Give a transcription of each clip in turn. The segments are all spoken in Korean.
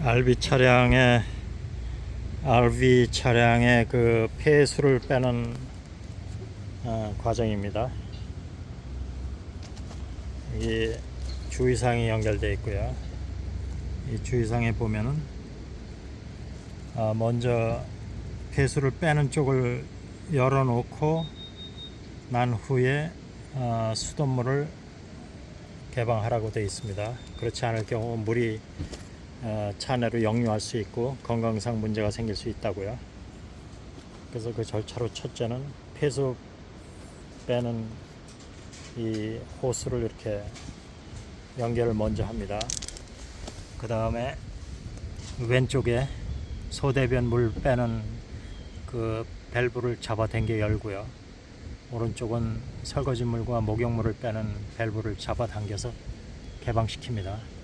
RV 차량의 RV 차량의 그 폐수를 빼는 어, 과정입니다. 이 주의사항이 연결되어 있고요. 이 주의사항에 보면은 어, 먼저 폐수를 빼는 쪽을 열어놓고 난 후에 어, 수돗물을 개방하라고 되어 있습니다. 그렇지 않을 경우 물이 어, 차내로 역류할 수 있고 건강상 문제가 생길 수 있다고요. 그래서 그 절차로 첫째는 폐수 빼는 이 호스를 이렇게 연결을 먼저 합니다. 그 다음에 왼쪽에 소대변 물 빼는 그 밸브를 잡아 당겨 열고요. 오른쪽은 설거지 물과 목욕물을 빼는 밸브를 잡아 당겨서 개방시킵니다.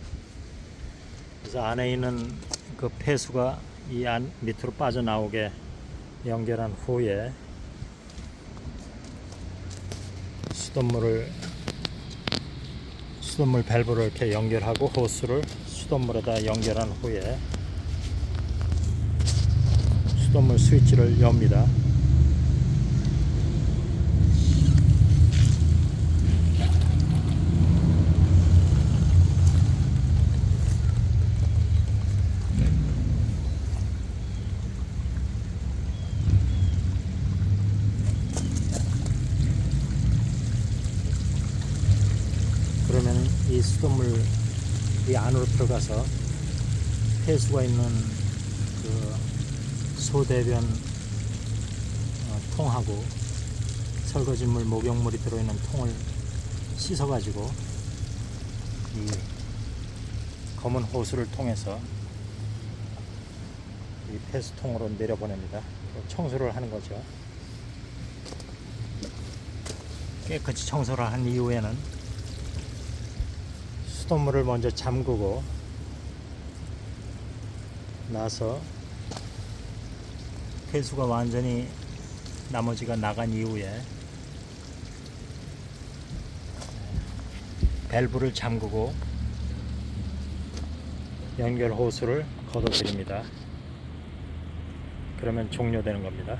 그래서 안에 있는 그 폐수가 이 안 밑으로 빠져나오게 연결한 후에 수돗물을 수돗물 밸브를 이렇게 연결하고 호스를 수돗물에다 연결한 후에 수돗물 스위치를 엽니다. 그러면 이 수돗물 이 안으로 들어가서 폐수가 있는 그 소대변 어, 통하고 설거지물, 목욕물이 들어있는 통을 씻어가지고 이 검은 호스를 통해서 이 폐수통으로 내려보냅니다. 청소를 하는 거죠. 깨끗이 청소를 한 이후에는 수돗물을 먼저 잠그고 나서 폐수가 완전히 나머지가 나간 이후에 밸브를 잠그고 연결 호스를 걷어드립니다. 그러면 종료되는 겁니다.